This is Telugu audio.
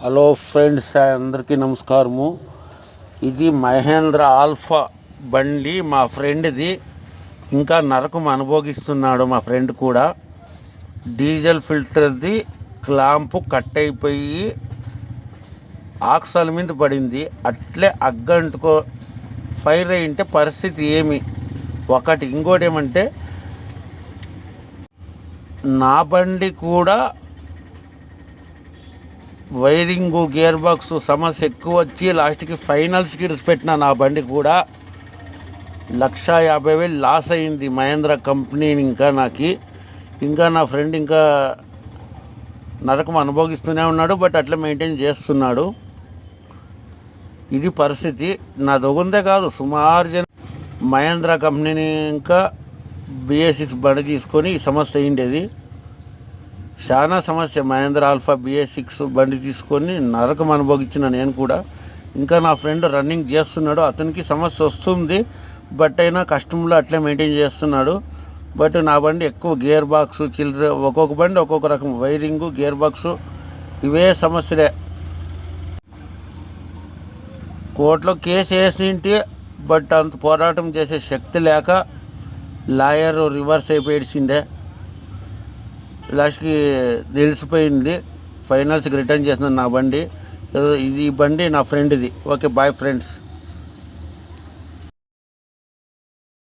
హలో ఫ్రెండ్స్ అందరికీ నమస్కారము. ఇది మహేంద్ర ఆల్ఫా బండి మా ఫ్రెండ్ది. ఇంకా నరకం అనుభోగిస్తున్నాడు మా ఫ్రెండ్ కూడా. డీజిల్ ఫిల్టర్ది క్లాంపు కట్ అయిపోయి ఆక్సల మీద పడింది. అట్లే అగ్గంటుకో ఫైర్ అయింటే పరిస్థితి ఏమి? ఒకటి ఇంకోటి ఏమంటే నా బండి కూడా వైరింగ్ గేర్ బాక్స్ సమస్య ఎక్కువ వచ్చి లాస్ట్కి ఫైనల్స్కి పెట్టిన నా బండి కూడా లక్ష యాభై వేలు లాస్ అయింది మహేంద్ర కంపెనీని ఇంకా నాకు. ఇంకా నా ఫ్రెండ్ ఇంకా నరకం అనుభవిస్తూనే ఉన్నాడు బట్ అట్లా మెయింటైన్ చేస్తున్నాడు. ఇది పరిస్థితి. నా దొగుందే కాదు సుమారు జన మహేంద్ర కంపెనీని ఇంకా బిఎస్ సిక్స్ బండి తీసుకొని ఈ సమస్య అయ్యిండేది. చాలా సమస్య. మహేంద్ర ఆల్ఫా బిఏ సిక్స్ బండి తీసుకొని నరకం అనుభవించిన నేను కూడా. ఇంకా నా ఫ్రెండ్ రన్నింగ్ చేస్తున్నాడు. అతనికి సమస్య వస్తుంది. బట్ అయినా కష్టంలో అట్లే మెయింటైన్ చేస్తున్నాడు. బట్ నా బండి ఎక్కువ గేర్ బాక్స్ చిల్లర ఒక్కొక్క బండి ఒక్కొక్క రకం. వైరింగ్ గేర్ బాక్స్ ఇవే సమస్యలే. కోర్టులో కేసు వేసింటి బట్ అంత పోరాటం చేసే శక్తి లేక లాయర్ రివర్స్ అయిపోయిసిండే లాస్ట్కి నిలిచిపోయింది. ఫైనల్స్కి రిటర్న్ చేసిన నా బండి. ఇది ఈ బండి నా ఫ్రెండ్ది ఓకే బాయ్ ఫ్రెండ్స్.